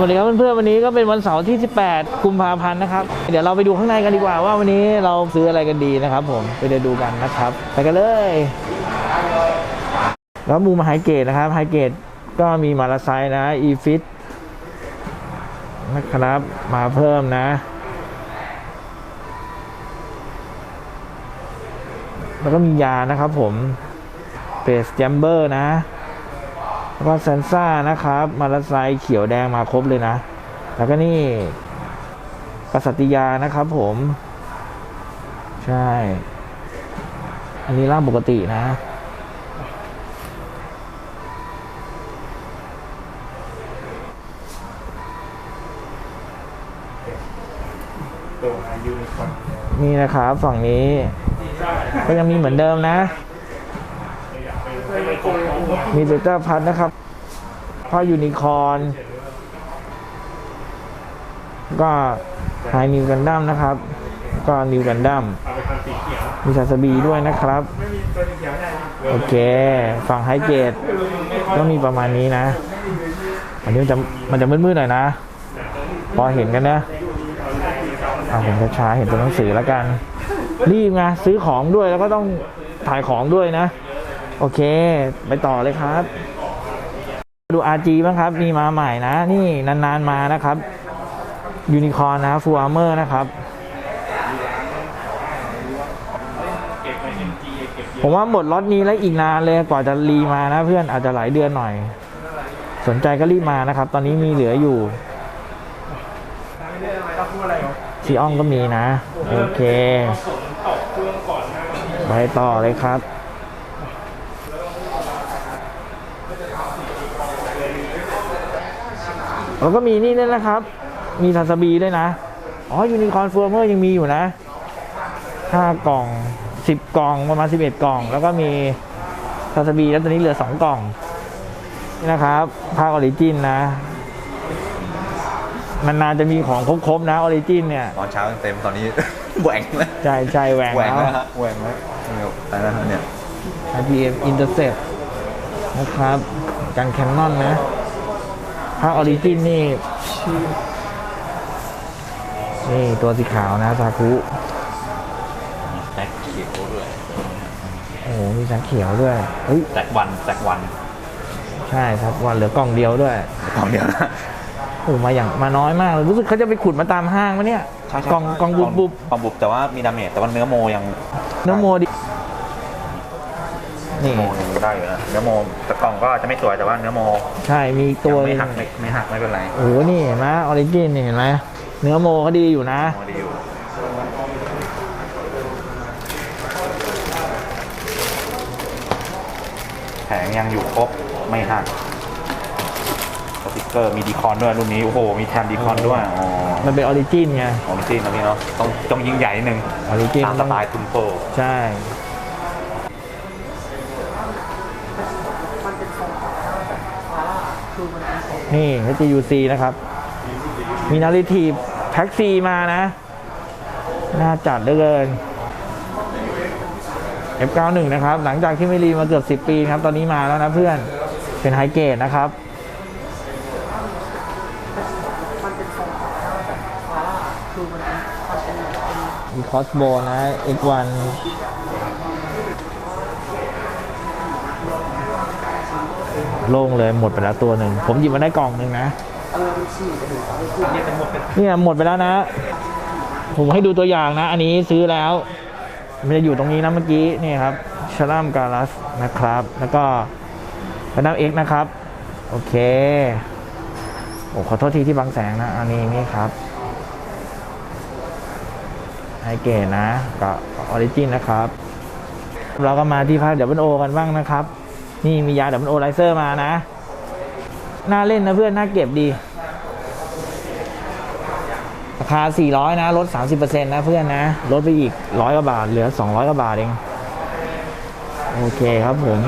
วัสดีครับเพื่อนๆวันนี้ก็เป็นวันเสาร์ที่ 18 กุมภาพันธ์นะครับ เดี๋ยวเราไปดูข้างในกันดีกว่าว่าวันนี้เราซื้ออะไรกันดีนะครับ ผมไปเดินดูกันนะครับ ไปกันเลย แล้วมูมาไฮเกตนะครับไฮเกตก็มีมาลาไซนะอีฟิตนะครับมาเพิ่มนะ แล้วก็มียานะครับผมเฟสแจมเบอร์นะ แล้วก็เซนซ่านะครับ มาลาไซเขียวแดงมาครบเลยนะ แล้วก็นี่กษัตติยานะครับผม ใช่ อันนี้ร่างปกตินะนี่นะครับ ฝั่งนี้ ก็ยังมีเหมือนเดิมนะ มีเบต้าพัทนะครับพ่อยูนิคอร์นก็ไฮนิวกันดั้มนะครับ ก็นิวกันดั้มมีซาสบีด้วยนะครับ โอเค ฝั่งไฮเกตก็มีประมาณนี้นะ อันนี้มันจะมันจะมืดๆหน่อยนะ พอเห็นกันนะเอาผมจะช้าๆเห็นตัวหนังสือแล้วกัน รีบไงซื้อของด้วยแล้วก็ต้องถ่ายของด้วยนะ โอเค ไปต่อเลยครับ ดู RG บ้างครับ มีมาใหม่นะ นี่นานๆมานะครับ ยูนิคอร์นะฟูอาร์เมอร์นะครับ ผมว่าหมดล็อตนี้แล้วอีกนานเลยกว่าจะรีมานะเพื่อนอาจจะหลายเดือนหน่อย สนใจก็รีบมานะครับ ตอนนี้มีเหลืออยู่ซีอองก็มีนะ โอเค ไปต่อเลยครับ แล้วก็มีนี่ด้วยนะครับ มีซาซาบีด้วยนะ อ๋อยูนิคอร์นเฟอร์เมอร์ยังมีอยู่นะห้ากล่องสิบกล่องประมาณสิบเอ็ดกล่อง แล้วก็มีซาซาบีแล้วตอนนี้เหลือสองกล่องนี่นะครับภาคออริจินนะนานๆจะมีของครบๆนะออริจินเนี่ยตอนเช้าเต็มตอนนี้แหว่งแล้วใจใจแหวงแหว่งแล้วแล้วฮะแหว่งแล้วอะไรนะฮะเนี่ย IPM Intercept นะครับกันแคนนอนนะ ภาคออริจินนี่ นี่ตัวสีขาวนะซาคุแจ็คเขียวด้วยโอ้โหมีสังเขียวด้วยเฮ้ยแจ็ควันแจ็ควัน ใช่ครับวันเหลือกล่องเดียวด้วยกล่องเดียวนะโอ้โหมาอย่างมาน้อยมากเลยรู้สึกเขาจะไปขุดมาตามห้างมะเนี่ยกล่องกล่องบุบบุบกล่องบุบแต่ว่ามีดาเมจแต่ว่าเนื้อโมยังเนื้อโมดินี่โมยัง ได้อยู่นะเนื้อโมแต่กล่องก็จะไม่สวยแต่ว่าเนื้อโมใช่มีตัวยังไม่หักไม่ไม่หักไม่เป็นไรโอ้โหนี่เห็นไหมออริจินนี่เห็นไหมเนื้อโมเขาดีอยู่นะโมดีอยู่แผงยังอยู่ครบไม่หักสติกเกอร์มีดีคอนด้วยรุ่นนี้โอ้โหมีแถมดีคอนด้วยอ๋อมันเป็นออริจินไงของจริงนะพี่เนาะต้องต้องยิ่งใหญ่นิดนึงออริจินตามสต้องไตล์คุณโปใช่ นี่ HTUC นะครับ มีนาริทีแพ็กซีมานะ น่าจัดเหลือเกิน F91 นะครับ หลังจากที่ไม่รีมาเกือบ 10 ปีครับ ตอนนี้มาแล้วนะเพื่อน เป็นไฮเกรดนะครับมีคอสโบนะ X1 โล่งเลยหมดไปแล้วตัวหนึ่ง ผมหยิบมาได้กล่องหนึ่งนะเนี่ยหมดไปแล้วนะ ผมให้ดูตัวอย่างนะ อันนี้ซื้อแล้วมันจะอยู่ตรงนี้นะเมื่อกี้นี่ครับชลัมการัสนะครับ แล้วก็พันดัมเอ็กนะครับ โอเคโอ้ขอโทษทีที่บางแสงนะ อันนี้นี่ครับไฮเกตนะ กับออริจินนะครับ เราก็มาที่ภาคดับเบิลโอกันบ้างนะครับ นี่มียาดับเบิลโอไลเซอร์มานะ น่าเล่นนะเพื่อน น่าเก็บดี ราคา 400 นะ ลด 30%นะเพื่อนนะ ลดไปอีก 100 กว่าบาท เหลือ 200 กว่าบาทเอง โอเคครับผม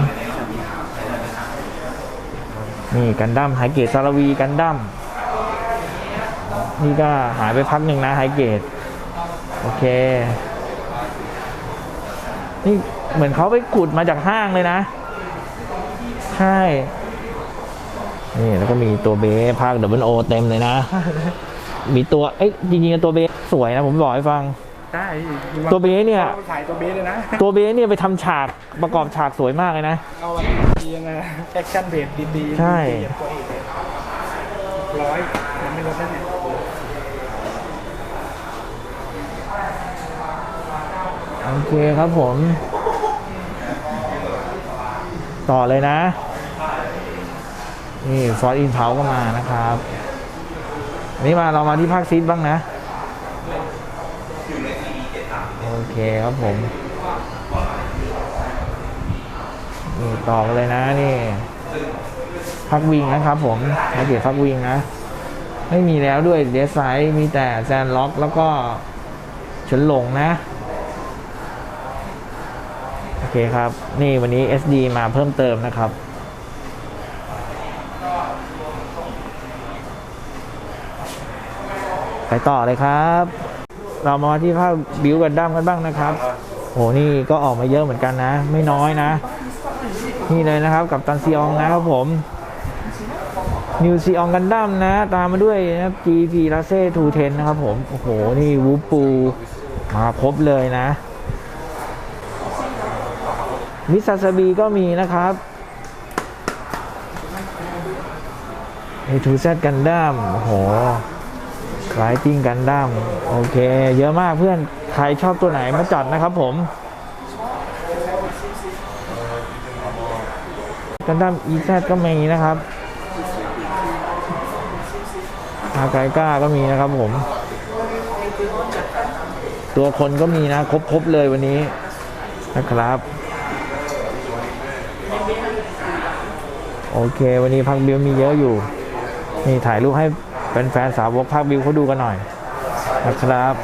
นี่กันดั้มไฮเกตซาลวีกันดั้ม นี่ก็หายไปพักหนึ่งนะไฮเกต โอเค นี่เหมือนเขาไปขุดมาจากห้างเลยนะ ช่ นี่แล้วก็มีตัวเบสภาคดับเบิลโอเต็มเลยนะ มีตัว เอ้ยจริงๆตัวเบสสวยนะผมบอกให้ฟังได้ตัวเบสเนี่ยถ่ายตัวเบสเลยนะ ตัวเบสเนี่ยไปทำฉากประกอบฉากสวยมากเลยนะ เอาอันดียังไงแอคชั่นเบสดีๆ ใช่ร้อยยังไม่ลดได้เนี่ยโอเคครับผม ต่อเลยนะ นี่ฟอร์อินเผาก็มานะครับนี่มาเรามาที่ภาคซีดบ้างนะ โอเคครับผมนี่ต่อกเลยนะนี่พักวิงนะครับผมแพ็กเกจพักวิงนะ ไม่มีแล้วด้วยเดสไซด์มีแต่แซนล็อกแล้วก็เฉินหลงนะ โอเคครับ นี่วันนี้ SD มาเพิ่มเติมนะครับ ไปต่อเลยครับ เรามาที่ภาคบิวกันดั้มกันบ้างนะครับโหนี่ก็ออกมาเยอะเหมือนกันนะ ไม่น้อยนะ นี่เลยนะครับกับตันซีอองนะครับผมนิวซีอองกันดั้มนะ ตามมาด้วยนะ GP ลาเซ่210นะครับผมโอ้โหนี่วูปูมาครบเลยนะมิซาซาบีก็มีนะครับเอทูเซตกันดั้มโอ้โห คล้ายจริงกันดั้มโอเค เยอะมากเพื่อนใครชอบตัวไหนมาจัดนะครับผมกันดั้มอีแซก็มีนะครับอาไกก้าก็มีนะครับผม ตัวคนก็มีนะ ครบๆเลยวันนี้นะครับ โอเค วันนี้พักบิวมีเยอะอยู่ นี่ถ่ายรูปให้ เป็นแฟนๆสาวกพักบิวเขาดูกันหน่อยนะครับ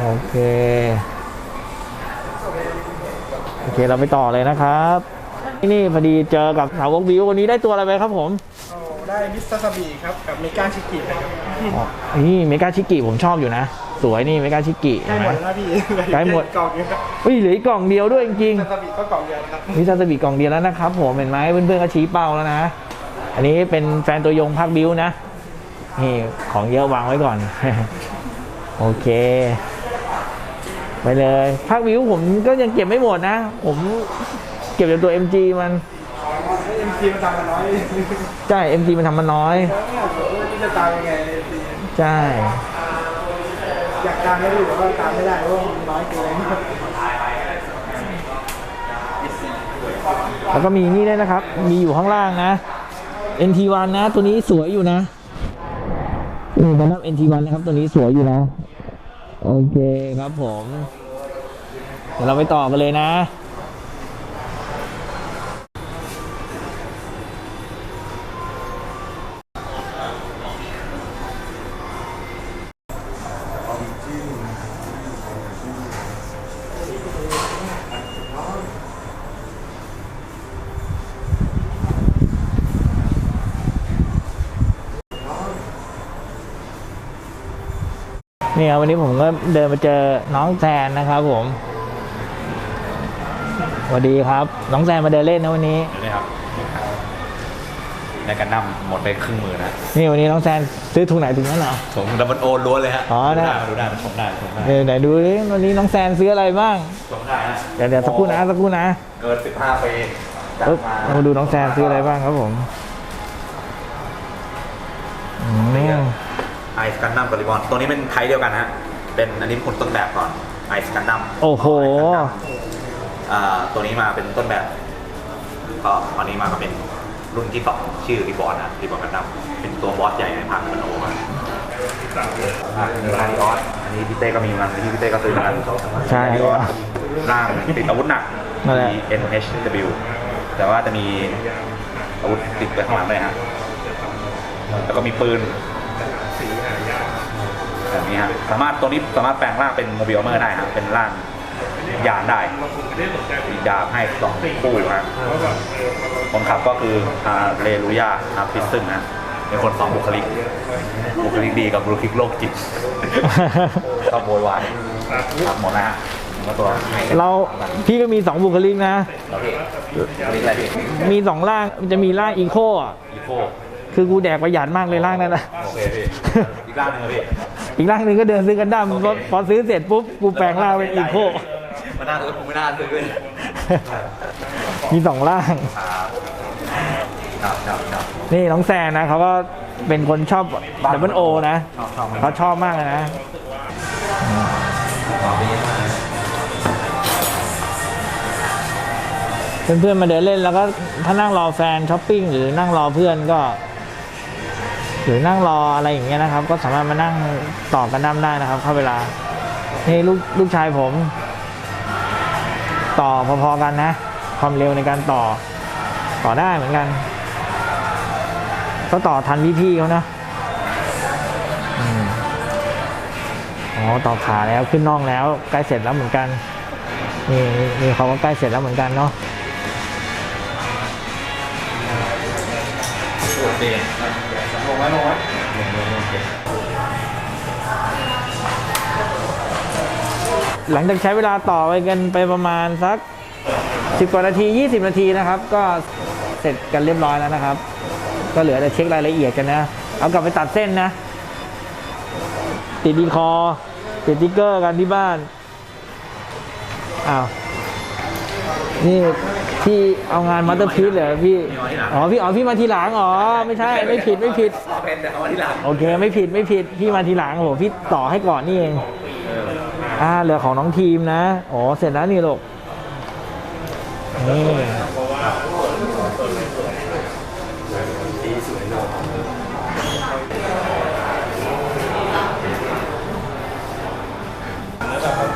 โอเค โอเคเราไปต่อเลยนะครับนี่พอดีเจอกับสาวกบิววันนี้ได้ตัวอะไรไปครับผมเอาได้มิสซาซาบิครับกับเมกาชิกินะครับอ๋อนี่เมกาชิกิผมชอบอยู่นะ สวยนี่เมกาชิกิใกล้เห็นหไหมมดแล้วนะพี่ใกล้หมดกล่องเดียวครับเฮ้ยเหลืออีกกล่องเดียวด้วยจริงซาซาบิก็กล่องเดียวครับๆมีซาสบิกล่องเดียวแล้วนะครับผมเห็นไหมเพื่อนๆก็ชี้เป้าแล้วนะ อันนี้เป็นแฟนตัวยงภาคบิวนะ นี่ของเยอะวางไว้ก่อน โอเค ไปเลยภาคบิวผมก็ยังเก็บไม่หมดนะ ผมเก็บแต่ตัว MG มันเอ็มจีมันตามมาน้อย ใช่ MG มันทำมาน้อยนี่จะตามยังไงเอ็มจีใช่ อยากตามได้อยู่แต่ว่าตามไม่ได้เพราะว่ามันน้อยเกินแล้วก็มีนี่ด้วยนะครับ มีอยู่ข้างล่างนะ NT1 นะ ตัวนี้สวยอยู่นะนี่กันนับ NT1 นะครับ ตัวนี้สวยอยู่นะ โอเคครับผม เดี๋ยวเราไปต่อกันเลยนะ เนี่ยวันนี้ผมก็เดินมาเจอน้องแซนนะครับผมสวัสดีครับ น้องแซนมาเดินเล่นนะวันนี้เดี๋ยวนี้ครับในกันดั้มหมดไปครึ่งมือนะนี่วันนี้น้องแซนซื้อถุงไหนถุงนั้นเหรอผมดับเบิลโอล้วนเลยฮะอ๋อนะดูได้ชมได้ชมได้เดี๋ยวไหนดูดิวันนี้น้องแซนซื้ออะไรบ้างชมได้ฮะเดี๋ยวเดี๋ยวสักครู่นะสักครู่นะ เกิน15ปีจัดเอ้ยมาเรามาดูน้องแซนซื้ออะไรบ้างครับผม ไอซ์กันดั้มกับริบอนตัวนี้เป็นไทยเดียวกันนะฮะเป็นอันนี้คนต้นแบบก่อนไอซ์กันดั้มโอ้โหอ่าตัวนี้มาเป็นต้นแบบก็อันนี้มาก็เป็นรุ่นที่สองชื่อรีบอร์นะรีบอร์กันดั้มเป็นตัวบอสใหญ่ในภาคมันโอมาอ่ามีคาริออสอันนี้พี่เต้ก็มีมันที่พี่เต้ก็ซื้อมาใช่คาริออสร่างติดอาวุธหนักนั่นแหละ NHW แต่ว่าจะมีอาวุธติดไปข้างหลังเลยฮะแล้วก็มีปืนแบบ นี้ฮะสามารถตัวนี้สามารถแปลงร่างเป็นโมบิลเมอร์ได้ฮะเป็นร่างยานได้มีดาบให้สองคู่ฮะคนขับก็คืออาเรลูยาอาพิสซึงนะเป็นคนสองบุคลิก บุคลิกดีกับบุคลิกโรคจิตชอบโวยวายครับหมดแล้วฮะก็ตัวให้ เราพี่ก็มีสองบุคลิกนะแล้วพี่นี่อะไรพี่มีสองร่างมันจะมีร่างอีโคอะอีโค คือกูแดกประหยัดมากเลยร่างนั้นนะโอเคพี่อีกด้านหนึงอะพี่ อีกร่างหนึ่งก็เดินซื้อกันดั้มพอพอซื้อเสร็จปุ๊บกูแปลงร่างเป็นอีโค มันน่าเออผมไม่น่าซื้อเลยมีสองร่าง ครับครับครับนี่น้องแซนนะเขาก็เป็นคนชอบดับเบิลโอนะชอบชอบเขาชอบมากเลยนะเพื่อนๆมาเดินเล่นแล้วก็ถ้านั่งรอแฟนช้อปปิ้งหรือนั่งรอเพื่อนก็ หรือนั่งรออะไรอย่างเงี้ยนะครับ ก็สามารถมานั่งต่อกันดั้มได้นะครับ เข้าเวลานี่ลูกลูกชายผม ต่อพอๆกันนะ ความเร็วในการต่อ ต่อได้เหมือนกัน ก็ต่อทันพี่ๆเขานะอ๋อต่อขาแล้วขึ้นน่องแล้ว ใกล้เสร็จแล้วเหมือนกันนี่นี่เขาก็ใกล้เสร็จแล้วเหมือนกันเนาะโอเค งไว้ลงไว้ลงลงลงโอเคหลังจากใช้เวลาต่อไปกันไปประมาณสักสิบกว่านาที 20 นาทีนะครับ ก็เสร็จกันเรียบร้อยแล้วนะครับ ก็เหลือแต่เช็ครายละเอียดกันนะ เอากลับไปตัดเส้นนะ ติดดีคอร์ติดติ๊กเกอร์กันที่บ้าน อ้าว นี่ พี่เอางานมาสเตอร์พีซเหรอพี่ อ๋อพี่อ๋อพี่มาทีหลังอ๋อไม่ใช่ไม่ผิดไม่ผิดเป็นแต่เอาที่หลังโอเคไม่ผิดไม่ผิดพี่มาทีหลังโอ้โหพี่ต่อให้ก่อนนี่เอง อ่าเหลือของน้องทีมนะอ๋อเสร็จแล้วนี่ลูกนี่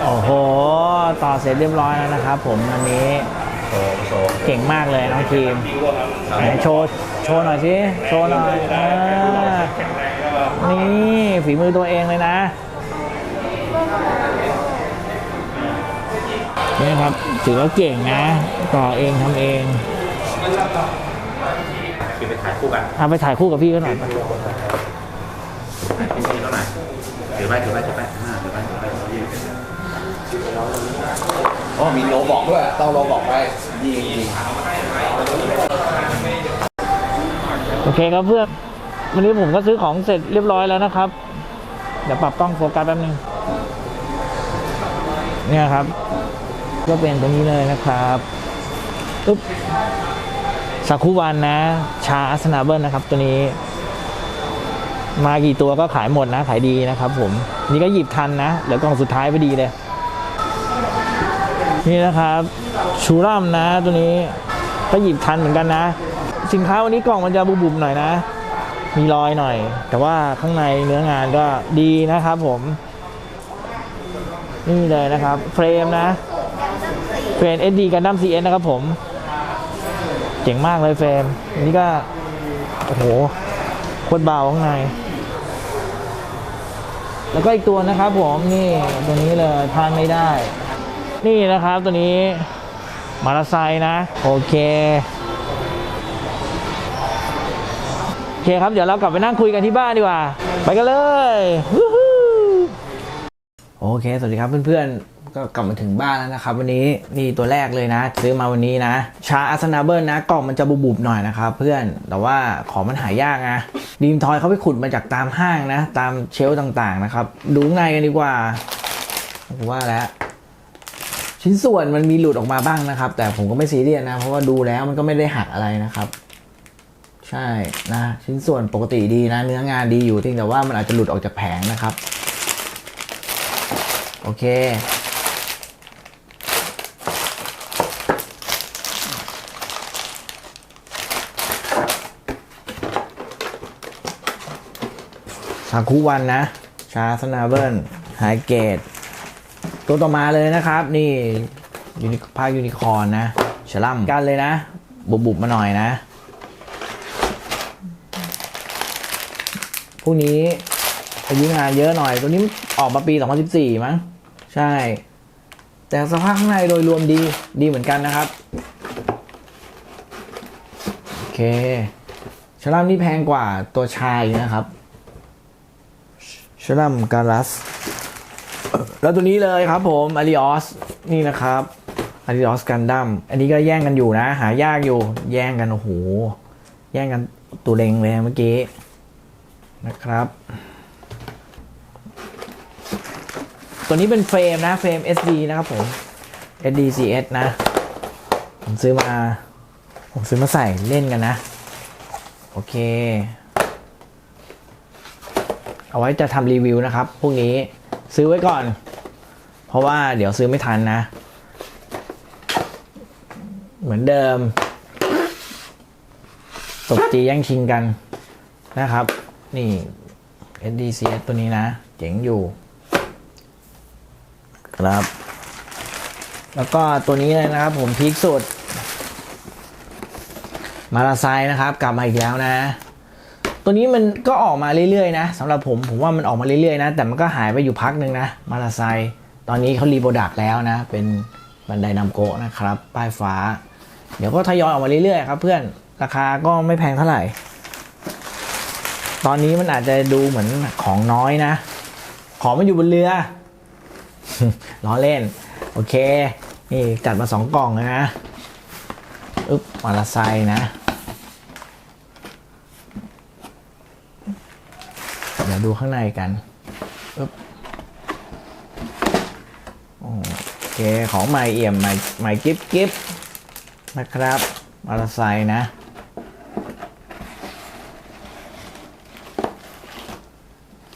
โอ้โห ต่อเสร็จเรียบร้อยแล้วนะครับผมอันนี้ เก่งมากเลยน้องทีมไหนโชว์โชว์หน่อยสิโชว์หน่อยอ่านี่ฝีมือตัวเองเลยนะนี่ครับถือว่าเก่งนะต่อเองทำเองคือไปถ่ายคู่กันเอาไปถ่ายคู่กับพี่ก็หน่อยไปพี่พี่เท่าไหร่ถือไปถือไปถือไปอ่าถือไปถือไป อ๋อมีโลบอกด้วย ต้องโลบอกไว้ดีจริงโอเคครับเพื่อน วันนี้ผมก็ซื้อของเสร็จเรียบร้อยแล้วนะครับ เดี๋ยวปรับกล้องโฟกัสแป๊บนึง เนี่ยครับ ก็เป็นตัวนี้เลยนะครับปึ๊บซาคุวันนะ ชาอัสนาเบิลนะครับ ตัวนี้มากี่ตัวก็ขายหมดนะ ขายดีนะครับผม นี่ก็หยิบทันนะเหลือกล่องสุดท้ายพอดีเลย นี่นะครับชูรัมนะตัวนี้ก็หยิบทันเหมือนกันนะ สินค้าวันนี้กล่องมันจะบุบๆหน่อยนะ มีรอยหน่อย แต่ว่าข้างในเนื้องานก็ดีนะครับผม นี่เลยนะครับเฟรมนะเฟรม SD กันดั้ม CS นะครับผม เจ๋งมากเลยเฟรมอันนี้ก็โอ้โหโคตรเบาข้างใน แล้วก็อีกตัวนะครับผมนี่ตัวนี้เลยพลาดไม่ได้ นี่นะครับตัวนี้มอเตอร์ไซค์นะ โอเคโอเคครับเดี๋ยวเรากลับไปนั่งคุยกันที่บ้านดีกว่า ไปกันเลยโอเค สวัสดีครับเพื่อนๆ ก็กลับมาถึงบ้านแล้วนะครับ วันนี้นี่ตัวแรกเลยนะ ซื้อมาวันนี้นะ ชาอาสนาเบิลนะกล่องมันจะบุบๆหน่อยนะครับเพื่อนแต่ว่าของมันหายากนะดีมทอยเขาไปขุดมาจากตามห้างนะ ตามเชลฟ์ต่างๆนะครับ ดูข้างกันดีกว่าว่าแล้ว ชิ้นส่วนมันมีหลุดออกมาบ้างนะครับ แต่ผมก็ไม่ซีเรียสนะ เพราะว่าดูแล้วมันก็ไม่ได้หักอะไรนะครับ ใช่นะชิ้นส่วนปกติดีนะ เนื้องานดีอยู่เพียงแต่ว่ามันอาจจะหลุดออกจากแผงนะครับ โอเคซาคุวันนะ ชาสนาเบิลไฮเกต ตัวต่อมาเลยนะครับ นี่ยูนิภาคยูนิคอร์นนะฉลัมกันเลยนะ บุบบุบๆมาหน่อยนะพวกนี้อายุงานเยอะหน่อย ตัวนี้ออกมาปี 2014 มั้ง ใช่ แต่สภาพข้างในโดยรวมดีดีเหมือนกันนะครับ โอเคฉลัมนี่แพงกว่าตัวชายนะครับฉลัมการัส แล้วตัวนี้เลยครับผมอาริออสนี่นะครับอาริออสกันดั้มอันนี้ก็แย่งกันอยู่นะ หายากอยู่ แย่งกัน โอ้โห แย่งกันตัวเล็งเลยเมื่อกี้ นะครับ ตัวนี้เป็นเฟรมนะ เฟรม SD นะครับผม SD CS นะ ผมซื้อมา ผมซื้อมาใส่เล่นกันนะ โอเค เอาไว้จะทำรีวิวนะครับ พวกนี้ ซื้อไว้ก่อน เพราะว่าเดี๋ยวซื้อไม่ทันนะ เหมือนเดิมตบตีแย่งชิงกันนะครับ นี่ SDCS ตัวนี้นะ เจ๋งอยู่ ครับ แล้วก็ตัวนี้เลยนะครับผมพีคสุด มาราไซนะครับ กลับมาอีกแล้วนะ ตัวนี้มันก็ออกมาเรื่อยๆนะสำหรับผมผมว่ามันออกมาเรื่อยๆนะ แต่มันก็หายไปอยู่พักหนึ่งนะมาราไซตอนนี้เขารีโปรดักต์แล้วนะ เป็นบันไดนำโกะนะครับ ป้ายฟ้า เดี๋ยวก็ทยอยออกมาเรื่อยๆครับเพื่อนราคาก็ไม่แพงเท่าไหร่ ตอนนี้มันอาจจะดูเหมือนของน้อยนะ ของมันอยู่บนเรือล้อเล่น โอเค นี่จัดมาสองกล่องนะอึ๊บมาลาไซนะ เดี๋ ยวดูข้างในกันอึ๊บโอเค ของใหม่เอี่ยมใหม่ใหม่กิฟกิฟนะครับมาลาไซค์นะ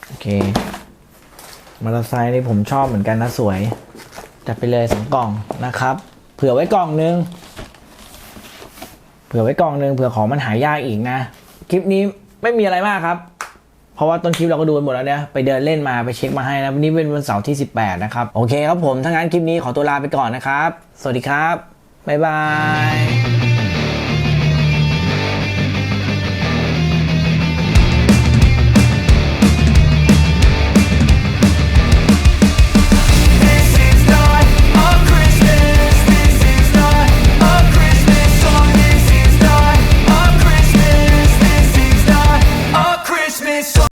โอเคมอเตอร์ไซค์นี่ผมชอบเหมือนกันนะสวย จัดไปเลยสองกล่องนะครับ เผื่อไว้กล่องนึง เผื่อไว้กล่องนึงเผื่อของมันหายากอีกนะ คลิปนี้ไม่มีอะไรมากครับ ราะว่าต้นคลิปเราก็ดูไปหมดแล้วเนี่ยไปเดินเล่นมาไปเช็คมาให้นะวันนี้เป็นวันเสาร์ที่ 18 นะครับ โอเคครับผมถ้างั้นคลิปนี้ขอตัวลาไปก่อนนะครับ สวัสดีครับบ๊ายบาย